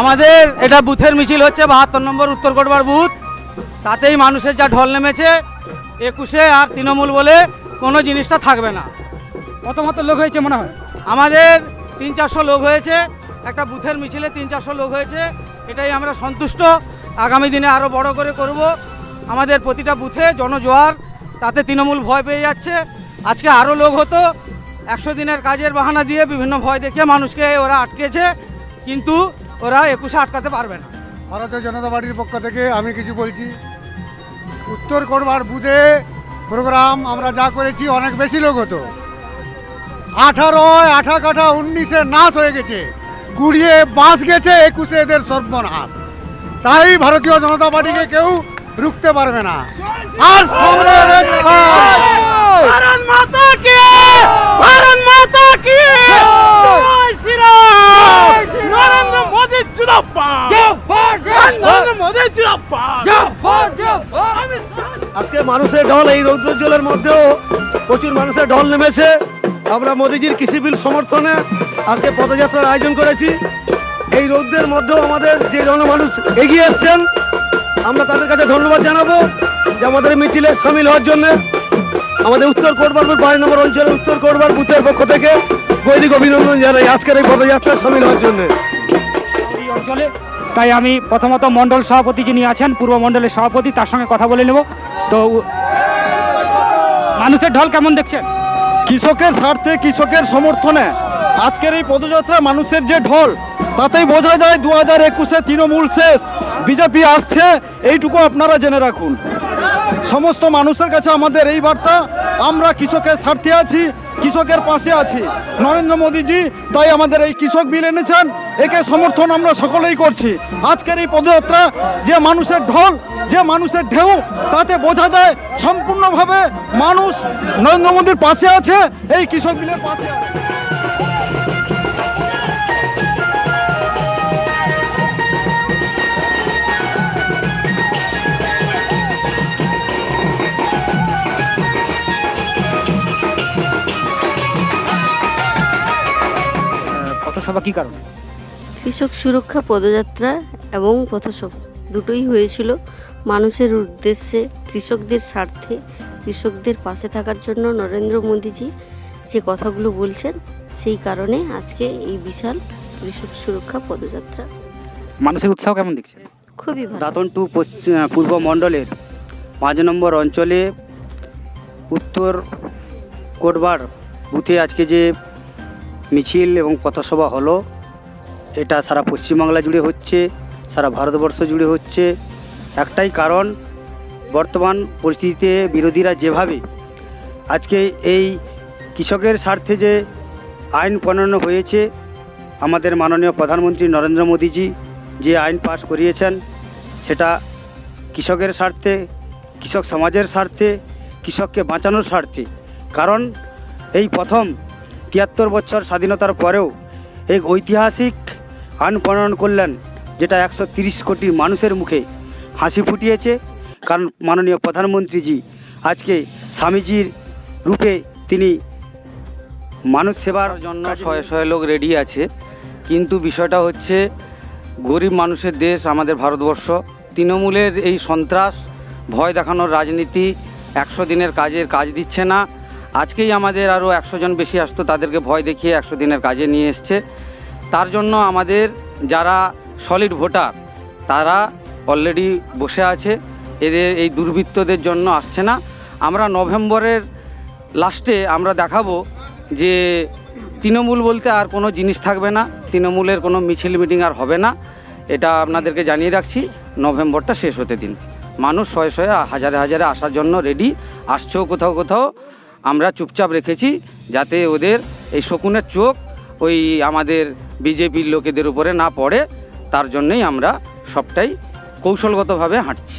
আমাদের এটা বুথের মিছিল হচ্ছে বাহাত্তর নম্বর উত্তর কোটবার বুথ। তাতেই মানুষের যা ঢল নেমেছে একুশে আর তৃণমূল বলে কোনো জিনিসটা থাকবে না। কত মতো লোক হয়েছে মনে হয়? আমাদের তিন চারশো লোক হয়েছে একটা বুথের মিছিলে তিন চারশো লোক হয়েছে এটাই আমরা সন্তুষ্ট। আগামী দিনে আরও বড় করে করব। আমাদের প্রতিটা বুথে জনজোয়ার তাতে তৃণমূল ভয় পেয়ে যাচ্ছে। আজকে আরও লোক হতো একশো দিনের কাজের বাহানা দিয়ে বিভিন্ন ভয় দেখিয়ে মানুষকে ওরা আটকেছে। কিন্তু ওরা একুশে আটকাতে পারবে না। ভারতীয় জনতা পার্টির পক্ষ থেকে আমি কিছু বলছি। উত্তর করবার বুধে প্রোগ্রাম আমরা যা করেছি অনেক বেশি লোক হতো। আঠারোয় আঠা কাঠা উনিশে নাশ হয়ে গেছে। কুড়িয়ে বাঁশ গেছে একুশে এদের সর্বনাশ। তাই ভারতীয় জনতা পার্টিকে কেউ রুখতে পারবে না। আর সামনে রয়েছে ভারত মাতা কি ভারত মাতা কি জয় শ্রীরাম নরেন্দ্র মোদী জিন্দাবাদ নরেন্দ্র মোদী জিন্দাবাদ আজকে মানুষের ঢল এই রৌদ্রোজ্জ্বলের মধ্যেও প্রচুর মানুষের ঢল নেমেছে। আমরা মোদিজির কৃষি বিল সমর্থনে আজকে পদযাত্রার আয়োজন করেছি। এই রৌদ্রের মধ্যেও আমাদের যে জনমানুষ এগিয়ে এসছেন, আমরা তাদের কাছে ধন্যবাদ জানাব যে আমাদের মিছিলে সামিল হওয়ার জন্য। আমাদের উত্তর কোটবার বাড়ি নম্বর অঞ্চলের উত্তর কোটবার বুথের পক্ষ থেকে গৈরিক অভিনন্দন জানাই আজকের এই পদযাত্রায় সামিল হওয়ার জন্য। অঞ্চলে তাই আমি প্রথমত মণ্ডল সভাপতি যিনি আছেন, পূর্ব মণ্ডলের সভাপতি, তার সঙ্গে কথা বলে নেব। তো, মানুষের ঢল কেমন দেখছেন? কৃষকের স্বার্থে, কৃষকের সমর্থনে। আজকের এই পদযাত্রা মানুষের যে ঢল, তাতেই বোঝা যায় দু হাজার একুশে তৃণমূল শেষ। বিজেপি আসছে, এইটুকু আপনারা জেনে রাখুন। সমস্ত মানুষের কাছে আমাদের এই বার্তা, আমরা কৃষকের স্বার্থে আছি, কৃষকের পাশে আছি। নরেন্দ্র মোদীজি, তাই আমাদের এই কৃষক বিল এনেছেন, একে সমর্থন আমরা সকলেই করছি। আজকের এই পদযাত্রা, যে মানুষের ঢল, যে মানুষের ঢেউ, তাতে বোঝা যায় সম্পূর্ণভাবে মানুষ নরেন্দ্র মোদীর পাশে আছে, এই কৃষক বিলের পাশে আছে। পথসভা কি কারণে? কৃষক সুরক্ষা পদযাত্রা এবং পথসভা দুটোই হয়েছিল মানুষের উদ্দেশ্যে কৃষকদের স্বার্থে কৃষকদের পাশে থাকার জন্য নরেন্দ্র মোদীজি যে কথাগুলো বলছেন সেই কারণে আজকে এই বিশাল কৃষক সুরক্ষা পদযাত্রা। মানুষের উৎসাহ কেমন দেখছেন? খুবই ভালো। দাতন টু পশ্চিম পূর্ব মণ্ডলের পাঁচ নম্বর অঞ্চলে উত্তর কোটবার বুথে আজকে যে মিছিল এবং পথসভা হলো। এটা সারা পশ্চিমবাংলা জুড়ে হচ্ছে, সারা ভারতবর্ষ জুড়ে হচ্ছে। একটাই কারণ, বর্তমান পরিস্থিতিতে বিরোধীরা যেভাবে আজকে এই কৃষকের স্বার্থে যে আইন প্রণয়ন হয়েছে, আমাদের মাননীয় প্রধানমন্ত্রী নরেন্দ্র মোদীজি যে আইন পাশ করিয়েছেন, সেটা কৃষকের স্বার্থে, কৃষক সমাজের স্বার্থে, কৃষককে বাঁচানোর স্বার্থে। কারণ এই প্রথম তিয়াত্তর বছর স্বাধীনতার পরেও এক ঐতিহাসিক আইন প্রণয়ন করলেন যেটা একশো তিরিশ কোটি মানুষের মুখে হাসি ফুটিয়েছে। কারণ মাননীয় প্রধানমন্ত্রীজি আজকে স্বামীজির রূপে তিনি মানুষ সেবার জন্য শয়ে শয়ে লোক রেডি আছে। কিন্তু বিষয়টা হচ্ছে গরিব মানুষের দেশ আমাদের ভারতবর্ষ। তৃণমূলের এই সন্ত্রাস ভয় দেখানোর রাজনীতি একশো দিনের কাজের কাজ দিচ্ছে না। আজকেই আমাদের আরও একশো জন বেশি আসতো, তাদেরকে ভয় দেখিয়ে একশো দিনের কাজে নিয়ে এসছে। তার জন্য আমাদের যারা সলিড ভোটার, তারা অলরেডি বসে আছে। এদের এই দুর্বৃত্তদের জন্য আসছে না। আমরা নভেম্বরের লাস্টে আমরা দেখাবো যে তৃণমূল বলতে আর কোনো জিনিস থাকবে না, তৃণমূলের কোনো মিছিল মিটিং আর হবে না। এটা আপনাদেরকে জানিয়ে রাখছি, নভেম্বরটা শেষ হতে দিন। মানুষ শয়ে শয়ে হাজারে হাজারে আসার জন্য রেডি আসছেও কোথাও কোথাও। আমরা চুপচাপ রেখেছি যাতে ওদের এই শকুনের চোখ ওই আমাদের বিজেপির লোকেদের উপরে না পড়ে, তার জন্যই আমরা সবটাই কৌশলগতভাবে হাঁটছি।